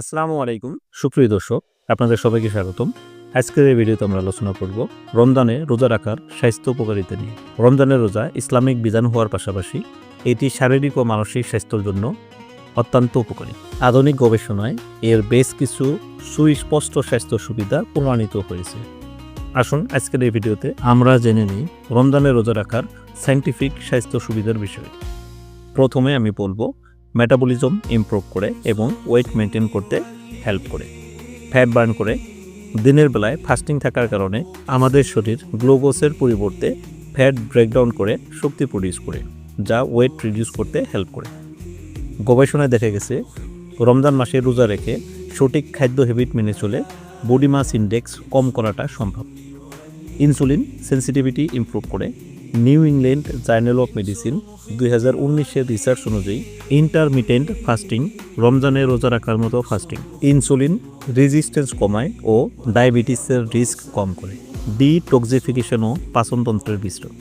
আসসালামু আলাইকুম। সুপ্রিয় দর্শক, আপনাদের সবাইকে স্বাগতম। আজকের এই ভিডিওতে আমরা আলোচনা করব রমজানে রোজা রাখার স্বাস্থ্য উপকারিতা নিয়ে। রমজানের রোজা ইসলামিক বিধান হওয়ার পাশাপাশি এটি শারীরিক ও মানসিক স্বাস্থ্যের জন্য অত্যন্ত উপকারী। আধুনিক গবেষণায় এর বেশ কিছু সুস্পষ্ট স্বাস্থ্য সুবিধা প্রমাণিত হয়েছে। আসুন আজকের এই ভিডিওতে আমরা জেনে নিই রমজানে রোজা রাখার সাইন্টিফিক স্বাস্থ্য সুবিধার বিষয়ে। প্রথমে আমি বলব মেটাবলিজম ইমপ্রুভ করে এবং ওয়েট মেনটেন করতে হেল্প করে। ফ্যাট বার্ন করে। দিনের বেলায় ফাস্টিং থাকার কারণে আমাদের শরীর গ্লুকোজের পরিবর্তে ফ্যাট ব্রেকডাউন করে শক্তি প্রডিউস করে, যা ওয়েট রিডিউস করতে হেল্প করে। গবেষণায় দেখা গেছে, রমজান মাসে রোজা রেখে সঠিক খাদ্য হ্যাবিট মেনে চলে বডি মাস ইন্ডেক্স কম করাটা সম্ভব। ইনসুলিন সেন্সিটিভিটি ইমপ্রুভ করে New England journal of medicine দুই হাজার রিসার্চ অনুযায়ী ইন্টারমিটেন্ট ফাস্টিং রমজানে রোজা রাখার মতো ফাস্টিং ইনসুলিন রেজিস্ট্যান্স কমায় ও ডায়াবেটিসের রিস্ক কম করে ডিটক্সিফিকেশন ও পাচনতন্ত্রের বিশ্রাম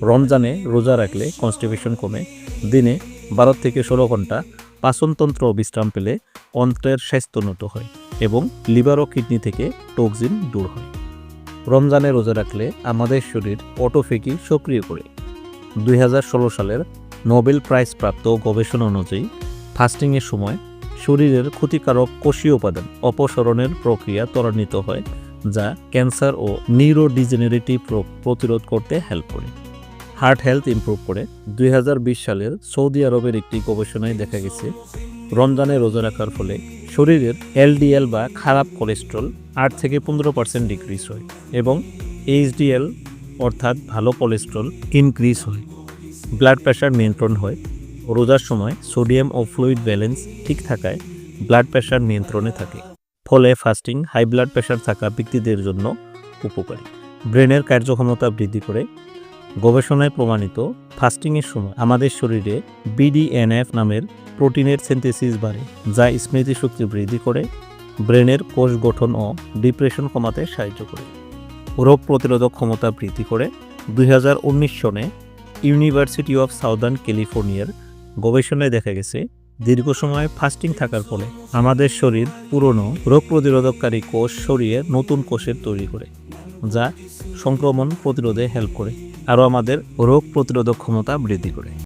রমজানে রোজা রাখলে কনস্টিপেশন কমে, দিনে বারো থেকে ষোলো ঘণ্টা পাচনতন্ত্র বিশ্রাম পেলে অন্ত্রের স্বাস্থ্য উন্নত হয় এবং লিভার ও কিডনি থেকে টক্সিন দূর হয়। রমজানে রোজা রাখলে আমাদের শরীর অটোফেকি সক্রিয় করে। দুই হাজার ষোলো সালের নোবেল প্রাইজ প্রাপ্ত গবেষণা অনুযায়ী, ফাস্টিংয়ের সময় শরীরের ক্ষতিকারক কোষীয় উপাদান অপসরণের প্রক্রিয়া ত্বরান্বিত হয়, যা ক্যান্সার ও নিউরোডিজেনারেটিভ রোগ প্রতিরোধ করতে হেল্প করে। হার্ট হেলথ ইমপ্রুভ করে দুই হাজার বিশ সালের সৌদি আরবের একটি গবেষণায় দেখা গেছে রমজানে রোজা রাখার ফলে শরীরের এলডিএল বা খারাপ কোলেস্ট্রল আট থেকে পনেরো পার্সেন্ট ডিক্রিজ হয় এবং এইচডিএল, অর্থাৎ ভালো কোলেস্ট্রল ইনক্রিজ হয়। ব্লাড প্রেশার নিয়ন্ত্রণ হয়। রোজার সময় সোডিয়াম ও ফ্লুইড ব্যালেন্স ঠিক থাকায় ব্লাড প্রেশার নিয়ন্ত্রণে থাকে। ফলে ফাস্টিং, হাই ব্লাড প্রেশার থাকা ব্যক্তিদের জন্য উপকারী। ব্রেনের কার্যক্ষমতা বৃদ্ধি করে। গবেষণায় প্রমাণিত ফাস্টিংয়ের সময় আমাদের শরীরে বিডিএনএফ নামের প্রোটিনের সিনথেসিস বাড়ে, যা স্মৃতিশক্তি বৃদ্ধি করে, ব্রেনের কোষ গঠন ও ডিপ্রেশন কমাতে সাহায্য করে। রোগ প্রতিরোধক ক্ষমতা বৃদ্ধি করে দুই হাজার উনিশ সনে ইউনিভার্সিটি অফ সাউদার্ন ক্যালিফোর্নিয়ার গবেষণায় দেখা গেছে, দীর্ঘ সময় ফাস্টিং থাকার ফলে আমাদের শরীর পুরনো রোগ প্রতিরোধককারী কোষ সরিয়ে নতুন কোষের তৈরি করে, যা সংক্রমণ প্রতিরোধে হেল্প করে, আরও আমাদের রোগ প্রতিরোধক ক্ষমতা বৃদ্ধি করে।